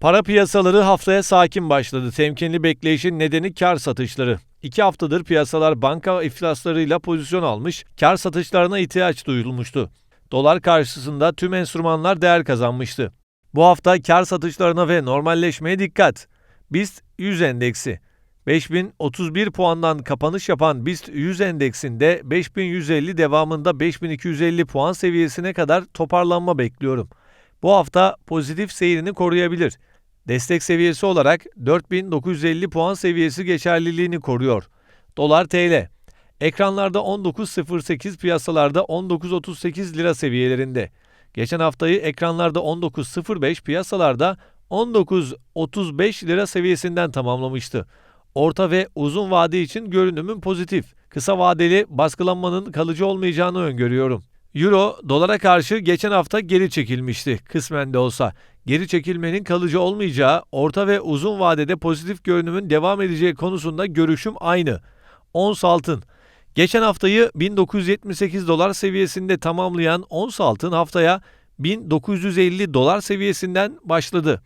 Para piyasaları haftaya sakin başladı. Temkinli bekleyişin nedeni kar satışları. İki haftadır piyasalar banka iflaslarıyla pozisyon almış, kar satışlarına ihtiyaç duyulmuştu. Dolar karşısında tüm enstrümanlar değer kazanmıştı. Bu hafta kar satışlarına ve normalleşmeye dikkat. BIST 100 endeksi 5031 puandan kapanış yapan BIST 100 endeksinde 5150 devamında 5250 puan seviyesine kadar toparlanma bekliyorum. Bu hafta pozitif seyrini koruyabilir. Destek seviyesi olarak 4950 puan seviyesi geçerliliğini koruyor. Dolar TL Ekranlarda 19.08 piyasalarda 19.38 lira seviyelerinde. Geçen haftayı ekranlarda 19.05 piyasalarda 19.35 lira seviyesinden tamamlamıştı. Orta ve uzun vade için görünümün pozitif. Kısa vadeli baskılanmanın kalıcı olmayacağını öngörüyorum. Euro dolara karşı geçen hafta geri çekilmişti kısmen de olsa. Geri çekilmenin kalıcı olmayacağı, orta ve uzun vadede pozitif görünümün devam edeceği konusunda görüşüm aynı. Ons altın Geçen haftayı 1978 dolar seviyesinde tamamlayan ons altın haftaya 1950 dolar seviyesinden başladı.